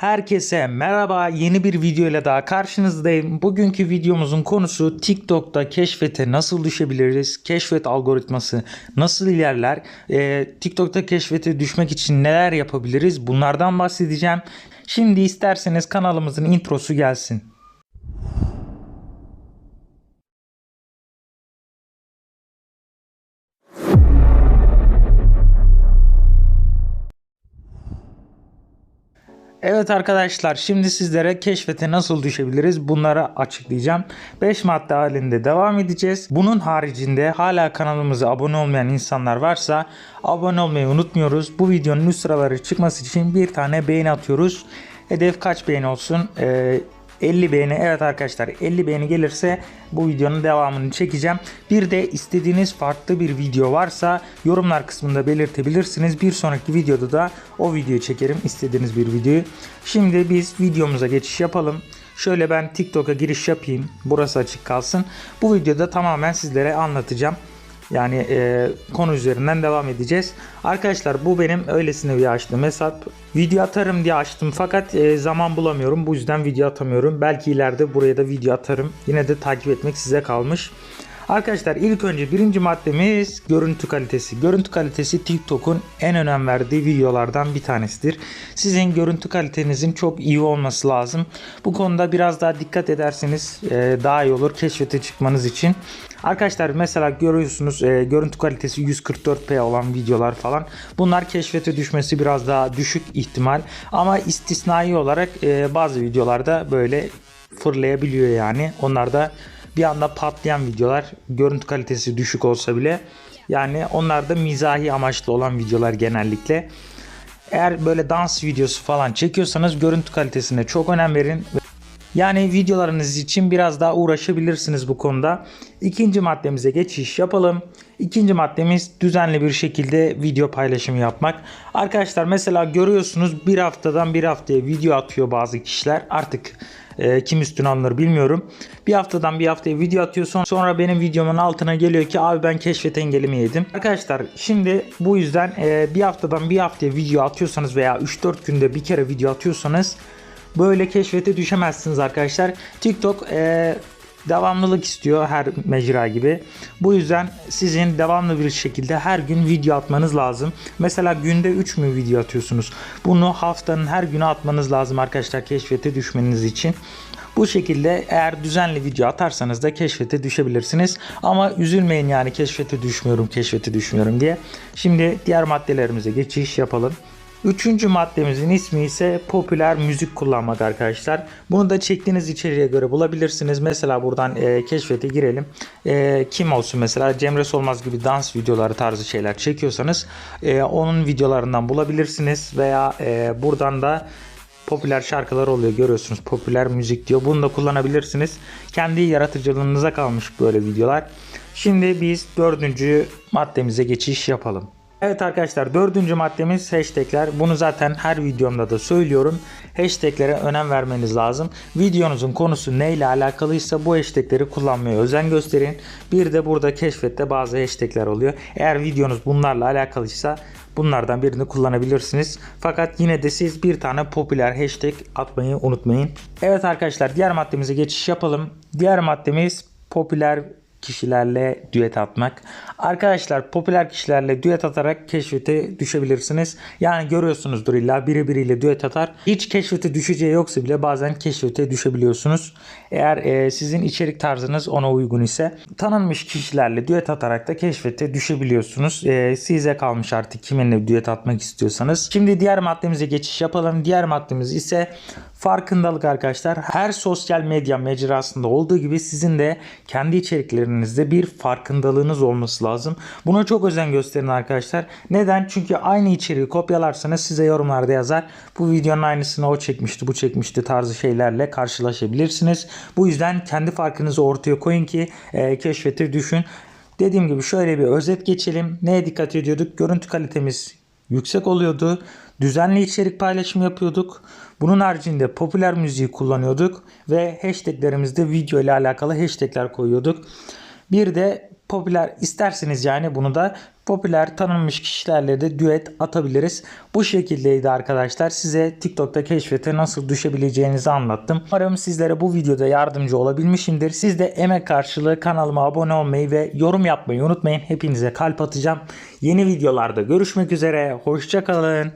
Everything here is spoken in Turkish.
Herkese merhaba yeni bir video ile daha karşınızdayım. Bugünkü videomuzun konusu TikTok'ta keşfete nasıl düşebiliriz? Keşfet algoritması nasıl ilerler? Ee, TikTok'ta keşfete düşmek için neler yapabiliriz? Bunlardan bahsedeceğim. Şimdi isterseniz kanalımızın introsu gelsin. Evet arkadaşlar şimdi sizlere keşfete nasıl düşebiliriz bunları açıklayacağım. 5 madde halinde devam edeceğiz. Bunun haricinde hala kanalımıza abone olmayan insanlar varsa abone olmayı unutmuyoruz. Bu videonun üst sıraları çıkması için bir tane beğeni atıyoruz. Hedef kaç beğeni olsun? Ee, 50 beğeni evet arkadaşlar 50 beğeni gelirse bu videonun devamını çekeceğim. Bir de istediğiniz farklı bir video varsa yorumlar kısmında belirtebilirsiniz. Bir sonraki videoda da o videoyu çekerim istediğiniz bir videoyu. Şimdi biz videomuza geçiş yapalım. Şöyle ben TikTok'a giriş yapayım. Burası açık kalsın. Bu videoda tamamen sizlere anlatacağım. Yani e, konu üzerinden devam edeceğiz. Arkadaşlar bu benim öylesine bir açtığım hesap. Video atarım diye açtım fakat e, zaman bulamıyorum. Bu yüzden video atamıyorum. Belki ileride buraya da video atarım. Yine de takip etmek size kalmış. Arkadaşlar ilk önce birinci maddemiz görüntü kalitesi. Görüntü kalitesi TikTok'un en önem verdiği videolardan bir tanesidir. Sizin görüntü kalitenizin çok iyi olması lazım. Bu konuda biraz daha dikkat ederseniz e, daha iyi olur keşfete çıkmanız için. Arkadaşlar mesela görüyorsunuz e, görüntü kalitesi 144p olan videolar falan. Bunlar keşfete düşmesi biraz daha düşük ihtimal. Ama istisnai olarak e, bazı videolarda böyle fırlayabiliyor yani. Onlar da bir anda patlayan videolar görüntü kalitesi düşük olsa bile yani onlar da mizahi amaçlı olan videolar genellikle. Eğer böyle dans videosu falan çekiyorsanız görüntü kalitesine çok önem verin. Yani videolarınız için biraz daha uğraşabilirsiniz bu konuda. İkinci maddemize geçiş yapalım. İkinci maddemiz düzenli bir şekilde video paylaşımı yapmak. Arkadaşlar mesela görüyorsunuz bir haftadan bir haftaya video atıyor bazı kişiler. Artık e, kim üstüne alınır bilmiyorum. Bir haftadan bir haftaya video atıyor sonra, sonra benim videomun altına geliyor ki abi ben keşfet engelimi yedim. Arkadaşlar şimdi bu yüzden e, bir haftadan bir haftaya video atıyorsanız veya 3-4 günde bir kere video atıyorsanız böyle keşfete düşemezsiniz arkadaşlar. TikTok e, devamlılık istiyor her mecra gibi. Bu yüzden sizin devamlı bir şekilde her gün video atmanız lazım. Mesela günde 3 mü video atıyorsunuz? Bunu haftanın her günü atmanız lazım arkadaşlar keşfete düşmeniz için. Bu şekilde eğer düzenli video atarsanız da keşfete düşebilirsiniz. Ama üzülmeyin yani keşfete düşmüyorum, keşfete düşmüyorum diye. Şimdi diğer maddelerimize geçiş yapalım. Üçüncü maddemizin ismi ise popüler müzik kullanmak arkadaşlar. Bunu da çektiğiniz içeriğe göre bulabilirsiniz. Mesela buradan e, keşfete girelim. E, kim olsun mesela Cemre Solmaz gibi dans videoları tarzı şeyler çekiyorsanız e, onun videolarından bulabilirsiniz. Veya e, buradan da popüler şarkılar oluyor görüyorsunuz. Popüler müzik diyor. Bunu da kullanabilirsiniz. Kendi yaratıcılığınıza kalmış böyle videolar. Şimdi biz dördüncü maddemize geçiş yapalım. Evet arkadaşlar dördüncü maddemiz hashtagler. Bunu zaten her videomda da söylüyorum. Hashtaglere önem vermeniz lazım. Videonuzun konusu neyle alakalıysa bu hashtagleri kullanmaya özen gösterin. Bir de burada keşfette bazı hashtagler oluyor. Eğer videonuz bunlarla alakalıysa bunlardan birini kullanabilirsiniz. Fakat yine de siz bir tane popüler hashtag atmayı unutmayın. Evet arkadaşlar diğer maddemize geçiş yapalım. Diğer maddemiz popüler kişilerle düet atmak. Arkadaşlar popüler kişilerle düet atarak keşfete düşebilirsiniz. Yani görüyorsunuzdur illa biri biriyle düet atar. Hiç keşfete düşeceği yoksa bile bazen keşfete düşebiliyorsunuz. Eğer e, sizin içerik tarzınız ona uygun ise tanınmış kişilerle düet atarak da keşfete düşebiliyorsunuz. E, size kalmış artık kiminle düet atmak istiyorsanız. Şimdi diğer maddemize geçiş yapalım. Diğer maddemiz ise farkındalık arkadaşlar. Her sosyal medya mecrasında olduğu gibi sizin de kendi içeriklerinizde bir farkındalığınız olması lazım. Buna çok özen gösterin arkadaşlar. Neden? Çünkü aynı içeriği kopyalarsanız size yorumlarda yazar. Bu videonun aynısını o çekmişti, bu çekmişti tarzı şeylerle karşılaşabilirsiniz. Bu yüzden kendi farkınızı ortaya koyun ki e, keşfete düşün. Dediğim gibi şöyle bir özet geçelim. Neye dikkat ediyorduk? Görüntü kalitemiz yüksek oluyordu. Düzenli içerik paylaşımı yapıyorduk. Bunun haricinde popüler müziği kullanıyorduk ve hashtaglerimizde video ile alakalı hashtagler koyuyorduk. Bir de popüler isterseniz yani bunu da popüler tanınmış kişilerle de düet atabiliriz. Bu şekildeydi arkadaşlar. Size TikTok'ta keşfete nasıl düşebileceğinizi anlattım. Umarım sizlere bu videoda yardımcı olabilmişimdir. Siz de emek karşılığı kanalıma abone olmayı ve yorum yapmayı unutmayın. Hepinize kalp atacağım. Yeni videolarda görüşmek üzere. Hoşçakalın.